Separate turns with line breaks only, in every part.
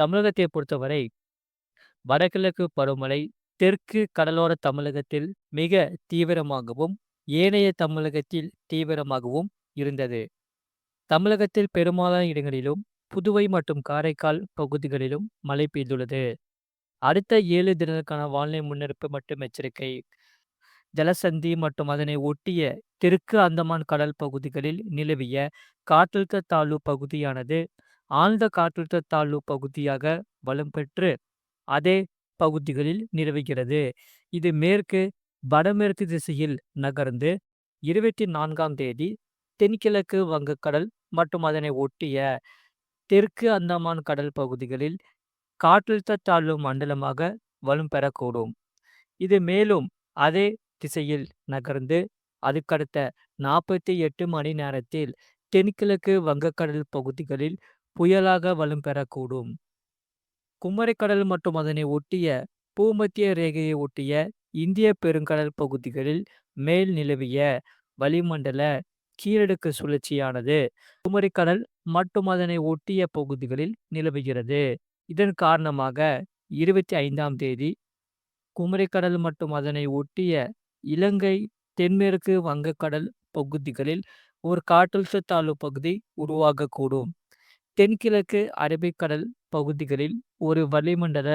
தமிழகத்தை பொறுத்தவரை வடகிழக்கு பருவமழை தெற்கு கடலோர தமிழகத்தில் மிக தீவிரமாகவும் ஏனைய தமிழகத்தில் தீவிரமாகவும் இருந்தது. தமிழகத்தில் பெரும்பாலான இடங்களிலும் புதுவை மற்றும் காரைக்கால் பகுதிகளிலும் மழை பெய்துள்ளது. அடுத்த ஏழு தினங்களுக்கான வானிலை முன்னெடுப்பு மற்றும் எச்சரிக்கை. ஜலசந்தி மற்றும் அதனை ஒட்டிய தெற்கு அந்தமான் கடல் பகுதிகளில் நிலவிய காற்றழுத்த தாழ்வு பகுதியானது ஆழ்ந்த காற்றழுத்த தாழ்வு பகுதியாக வலம் பெற்று அதே பகுதிகளில் நிலவுகிறது. இது மேற்கு வடமேற்கு திசையில் நகர்ந்து இருபத்தி நான்காம் தேதி தென்கிழக்கு வங்கக்கடல் மற்றும் அதனை ஒட்டிய தெற்கு அந்தமான் கடல் பகுதிகளில் காற்றழுத்த தாழ்வு மண்டலமாக வலும் பெறக்கூடும். இது மேலும் அதே திசையில் நகர்ந்து அதுக்கடுத்த நாற்பத்தி எட்டு மணி நேரத்தில் தென்கிழக்கு வங்கக்கடல் பகுதிகளில் புயலாக வலும் பெறக்கூடும். குமரிக்கடல் மற்றும் அதனை ஒட்டிய பூமத்திய ரேகையை ஒட்டிய இந்திய பெருங்கடல் பகுதிகளில் மேல் நிலவிய வளிமண்டல கீழடுக்கு சுழற்சியானது. குமரிக்கடல் மற்றும் அதனை ஒட்டிய பகுதிகளில் நிலவுகிறது. இதன் காரணமாக இருபத்தி ஐந்தாம் தேதி குமரிக்கடல் மற்றும் அதனை ஒட்டிய இலங்கை தென்மேற்கு வங்கக்கடல் பகுதிகளில் ஒரு காற்றழுத்த தாழ்வு பகுதி உருவாகக்கூடும். தென்கிழக்கு அரபிக்கடல் பகுதிகளில் ஒரு வளிமண்டல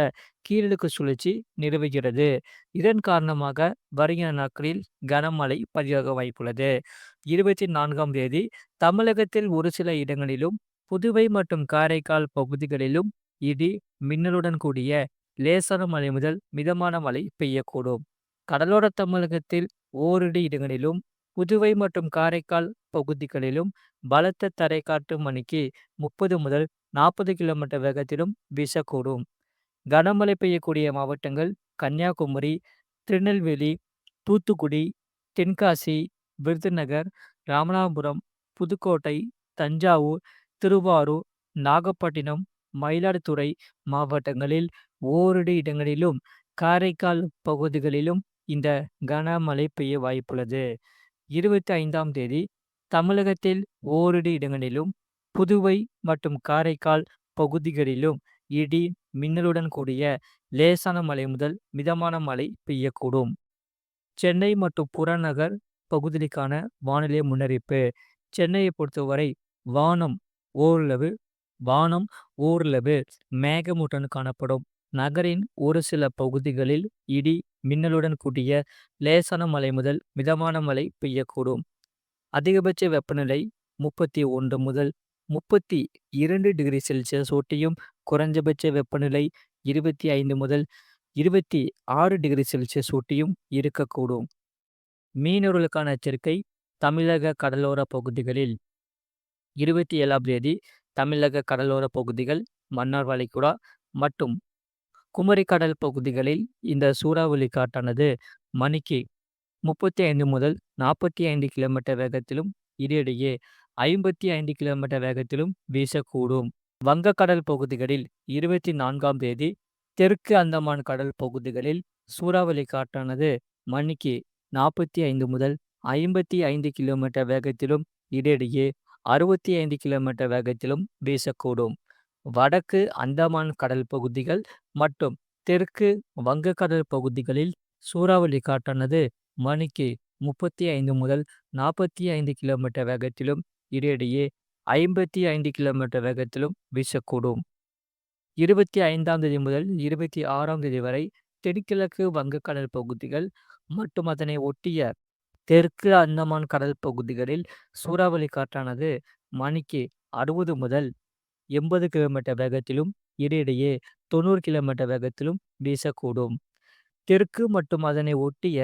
கீழடுக்கு சுழற்சி நிலவுகிறது. இதன் காரணமாக வருகிற நாட்களில் கனமழை பதிவாக வாய்ப்புள்ளது. இருபத்தி நான்காம் தேதி தமிழகத்தில் ஒரு சில இடங்களிலும் புதுவை மற்றும் காரைக்கால் பகுதிகளிலும் இடி மின்னலுடன் கூடிய லேசான மழை முதல் மிதமான மழை பெய்யக்கூடும். கடலோர தமிழகத்தில் ஓரிரு இடங்களிலும் புதுவை மற்றும் காரைக்கால் பகுதிகளிலும் பலத்த தரைக்காற்று மணிக்கு முப்பது முதல் நாற்பது கிலோமீட்டர் வேகத்திலும் வீசக்கூடும். கனமழை பெய்யக்கூடிய மாவட்டங்கள் கன்னியாகுமரி திருநெல்வேலி தூத்துக்குடி தென்காசி விருதுநகர் ராமநாதபுரம் புதுக்கோட்டை தஞ்சாவூர் திருவாரூர் நாகப்பட்டினம் மயிலாடுதுறை மாவட்டங்களில் ஓரிரு இடங்களிலும் காரைக்கால் பகுதிகளிலும் இந்த கனமழை பெய்ய வாய்ப்புள்ளது. இருபத்தி ஐந்தாம் தேதி தமிழகத்தில் ஓரிரு இடங்களிலும் புதுவை மற்றும் காரைக்கால் பகுதிகளிலும் இடி மின்னலுடன் கூடிய லேசான மழை முதல் மிதமான மழை பெய்யக்கூடும். சென்னை மற்றும் புறநகர் பகுதிகளுக்கான வானிலை முன்னறிப்பு சென்னையை பொறுத்தவரை வானம் ஓரளவு வானம் ஓரளவு மேகமூட்டன் காணப்படும். நகரின் ஒரு சில பகுதிகளில் இடி மின்னலுடன் கூடிய லேசான மழை முதல் மிதமான மழை பெய்யக்கூடும். அதிகபட்ச வெப்பநிலை முப்பத்தி ஒன்று முதல் முப்பத்தி இரண்டு டிகிரி செல்சியஸ் ஒட்டியும் குறைஞ்சபட்ச வெப்பநிலை இருபத்தி ஐந்து முதல் இருபத்தி ஆறு டிகிரி செல்சியஸ் ஒட்டியும் இருக்கக்கூடும். மீனவர்களுக்கான எச்சரிக்கை தமிழக கடலோர பகுதிகளில் இருபத்தி ஏழாம் தேதி தமிழக கடலோர பகுதிகள் மன்னார் வளைகுடா மற்றும் குமரிக்கடல் பகுதிகளில் இந்த சூறாவளி காற்றானது மணிக்கு முப்பத்தி ஐந்து முதல் நாற்பத்தி ஐந்து கிலோமீட்டர் வேகத்திலும் இடையிடையே ஐம்பத்தி ஐந்து கிலோமீட்டர் வேகத்திலும் வீசக்கூடும். வங்கக்கடல் பகுதிகளில் இருபத்தி நான்காம் தேதி தெற்கு அந்தமான் கடல் பகுதிகளில் சூறாவளி காற்றானது மணிக்கு நாற்பத்தி ஐந்து முதல் ஐம்பத்தி ஐந்து கிலோமீட்டர் வேகத்திலும் இடையிடையே அறுபத்தி ஐந்து கிலோமீட்டர் வேகத்திலும் வீசக்கூடும். வடக்கு அந்தமான் கடல் பகுதிகள் மற்றும் தெற்கு வங்கக்கடல் பகுதிகளில் சூறாவளி காற்றானது மணிக்கு முப்பத்தி ஐந்து முதல் நாற்பத்தி ஐந்து கிலோமீட்டர் வேகத்திலும் இடையிடையே ஐம்பத்தி ஐந்து கிலோமீட்டர் வேகத்திலும் வீசக்கூடும். இருபத்தி ஐந்தாம் தேதி முதல் இருபத்தி ஆறாம் தேதி வரை தென்கிழக்கு வங்கக்கடல் பகுதிகள் மற்றும் அதனை ஒட்டிய தெற்கு அந்தமான் கடல் பகுதிகளில் சூறாவளி காற்றானது மணிக்கு அறுபது முதல் எண்பது கிலோமீட்டர் வேகத்திலும் இடையிடையே தொண்ணூறு கிலோமீட்டர் வேகத்திலும் வீசக்கூடும். தெற்கு மற்றும் அதனை ஒட்டிய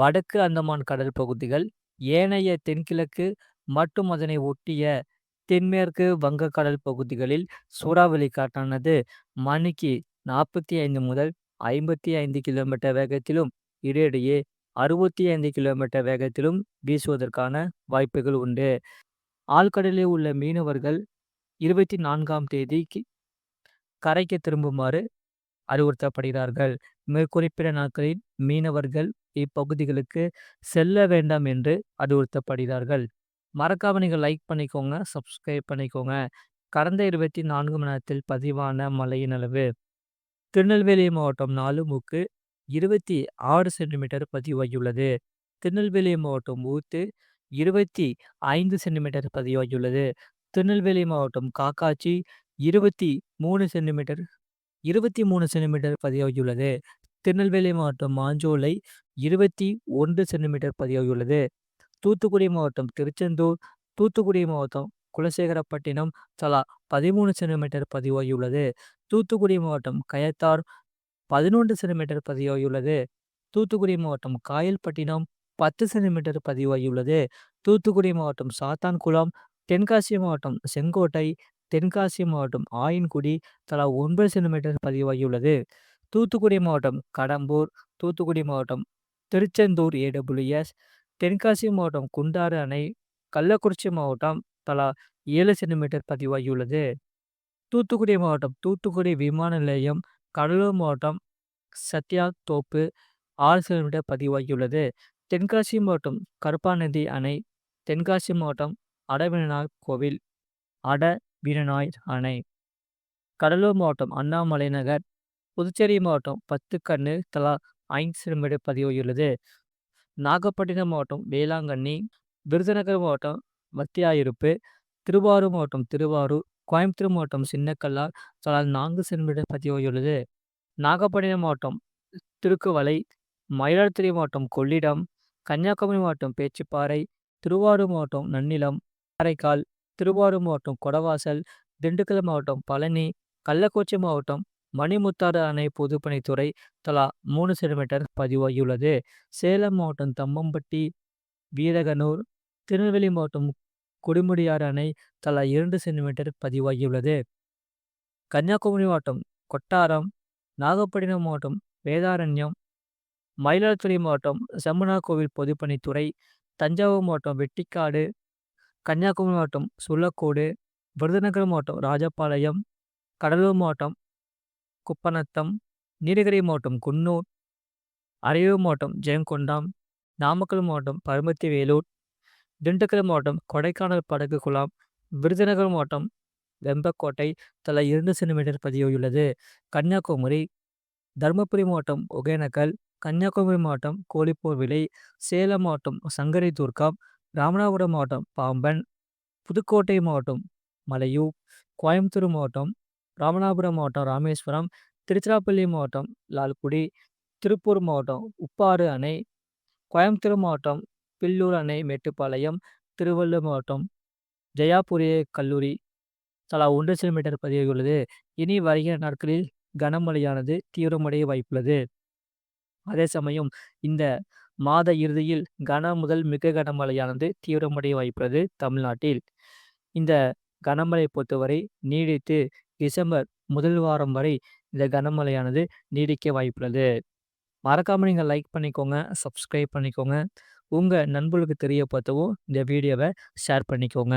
வடக்கு அந்தமான் கடல் பகுதிகள் ஏனைய தென்கிழக்கு மற்றும் அதனை ஒட்டிய தென்மேற்கு வங்கக்கடல் பகுதிகளில் சூறாவளி காற்றானது மணிக்கு நாற்பத்தி ஐந்து முதல் ஐம்பத்தி ஐந்து கிலோமீட்டர் வேகத்திலும் இடையிடையே அறுபத்தி ஐந்து கிலோமீட்டர் வேகத்திலும் வீசுவதற்கான வாய்ப்புகள் உண்டு. ஆழ்கடலில் உள்ள மீனவர்கள் இருபத்தி நான்காம் தேதிக்கு கரைக்கு திரும்புமாறு அறிவுறுத்தப்படுகிறார்கள் மேற்குறிப்பிட்ட நாட்களில் மீனவர்கள் இப்பகுதிகளுக்கு செல்ல வேண்டாம் என்று அறிவுறுத்தப்படுகிறார்கள் மறக்காம நீங்கள் லைக் பண்ணிக்கோங்க சப்ஸ்கிரைப் பண்ணிக்கோங்க கடந்த 24 மணி நேரத்தில் பதிவான மழையின் அளவு திருநெல்வேலி மாவட்டம் நாலுமுக்கு 26 சென்டிமீட்டர் பதிவாகியுள்ளது. திருநெல்வேலி மாவட்டம் ஊத்து 25 சென்டிமீட்டர் பதிவாகியுள்ளது. திருநெல்வேலி மாவட்டம் காக்காட்சி 23 சென்டிமீட்டர் 23 சென்டிமீட்டர் பதிவாகியுள்ளது. திருநெல்வேலி மாவட்டம் மாஞ்சோலை 21 சென்டிமீட்டர் பதிவாகியுள்ளது. தூத்துக்குடி மாவட்டம் திருச்செந்தூர், தூத்துக்குடி மாவட்டம் குலசேகரப்பட்டினம் தலா 13 சென்டிமீட்டர் பதிவாகியுள்ளது. தூத்துக்குடி மாவட்டம் கயத்தார் 11 சென்டிமீட்டர் பதிவாகியுள்ளது. தூத்துக்குடி மாவட்டம் காயல்பட்டினம் 10 சென்டிமீட்டர் பதிவாகியுள்ளது. தூத்துக்குடி மாவட்டம் சாத்தான்குளம், தென்காசி மாவட்டம் செங்கோட்டை, தென்காசி மாவட்டம் ஆயன்குடி தலா 9 சென்டிமீட்டர் பதிவாகியுள்ளது. தூத்துக்குடி மாவட்டம் கடம்பூர், தூத்துக்குடி மாவட்டம் திருச்செந்தூர் ஏடபிள்யூஎஸ், தென்காசி மாவட்டம் குண்டாறு அணை, கள்ளக்குறிச்சி மாவட்டம் தலா 7 சென்டிமீட்டர் பதிவாகியுள்ளது. தூத்துக்குடி மாவட்டம் தூத்துக்குடி விமான நிலையம், கடலூர் மாவட்டம் சத்யா தோப்பு 6 சென்டிமீட்டர் பதிவாகியுள்ளது. தென்காசி மாவட்டம் கருப்பாநதி அணை, தென்காசி மாவட்டம் அடவீரனார் கோவில், அடவிநாயகர் அணை, கடலூர் மாவட்டம் அண்ணாமலை நகர், புதுச்சேரி மாவட்டம் பத்துக்கண்ணு தலா 5 சென்டிமீட்டர் பதிவாகியுள்ளது. நாகப்பட்டினம் மாவட்டம் வேளாங்கண்ணி, விருதுநகர் மாவட்டம் மத்தியாயிருப்பு திருவாரூர் மாவட்டம் திருவாரூர், கோயம்புத்தூர் மாவட்டம் சின்னக்கல்லார் தலா 4 சென்டிமீட்டர் பதிவுள்ளது நாகப்பட்டினம் மாவட்டம் திருக்குவளை, மயிலாடுதுறை மாவட்டம் கொள்ளிடம், கன்னியாகுமரி மாவட்டம் பேச்சுப்பாறை திருவாரூர் மாவட்டம் நன்னிலம், காரைக்கால், திருவாரூர் மாவட்டம் கொடவாசல், திண்டுக்கல் மாவட்டம் பழனி, கள்ளக்குறிச்சி மாவட்டம் மணிமுத்தாறு அணை பொதுப்பணித்துறை தலா மூணு சென்டிமீட்டர் பதிவாகியுள்ளது. சேலம் மாவட்டம் தம்மம்பட்டி, வீரகனூர், திருநெல்வேலி மாவட்டம் குடிமுடியாறு அணை தலா இரண்டு சென்டிமீட்டர் பதிவாகியுள்ளது. கன்னியாகுமரி மாவட்டம் கொட்டாரம், நாகப்பட்டினம் மாவட்டம் வேதாரண்யம், மயிலாடுதுறை மாவட்டம் செம்பனார்கோவில் பொதுப்பணித்துறை, தஞ்சாவூர் மாவட்டம் வெட்டிக்காடு, கன்னியாகுமரி மாவட்டம் சுள்ளக்கோடு, விருதுநகர் மாவட்டம் ராஜபாளையம், கடலூர் மாவட்டம் குப்பநத்தம், நீலகிரி மாவட்டம் குன்னூர், அரியலூர் மாவட்டம் ஜெயங்கொண்டாம் நாமக்கல் மாவட்டம் பரமத்திவேலூர், திண்டுக்கல் மாவட்டம் கொடைக்கானல் படகு குழாம், விருதுநகர் மாவட்டம் வெம்பக்கோட்டை தலா இரண்டு சென்டிமீட்டர் பதிவாகியுள்ளது. கன்னியாகுமரி, தர்மபுரி மாவட்டம் ஒகேனக்கல், கன்னியாகுமரி மாவட்டம் கோழிப்போர்விலை, சேலம் மாவட்டம் சங்கரிதுர்கம், ராமநாதபுரம் மாவட்டம் பாம்பன், புதுக்கோட்டை மாவட்டம் மலையூர், கோயம்புத்தூர் மாவட்டம் ராமநாதபுரம் மாவட்டம் ராமேஸ்வரம், திருச்சிராப்பள்ளி மாவட்டம் லால்குடி, திருப்பூர் மாவட்டம் உப்பாறு அணை, கோயம்புத்தூர் மாவட்டம் பில்லூர் அணை மேட்டுப்பாளையம், திருவள்ளூர் மாவட்டம் ஜெயாபுரிய கல்லூரி தலா ஒன்று சென்டிமீட்டர் பதிவுள்ளது இனி வருகிற நாட்களில் கனமழையானது தீவிரமடைய வாய்ப்புள்ளது. அதே சமயம் இந்த மாத இறுதியில் கன முதல் மிக கனமழையானது தீவிரமடைய வாய்ப்புள்ளது தமிழ்நாட்டில். இந்த கனமழை பொறுத்தவரை நீடித்து டிசம்பர் முதல் வாரம் வரை இந்த கனமழையானது நீடிக்க வாய்ப்புள்ளது. மறக்காமல் நீங்கள் லைக் பண்ணிக்கோங்க, சப்ஸ்கிரைப் பண்ணிக்கோங்க. உங்கள் நண்பர்களுக்கு தெரியப்படுத்தவும் இந்த வீடியோவை ஷேர் பண்ணிக்கோங்க.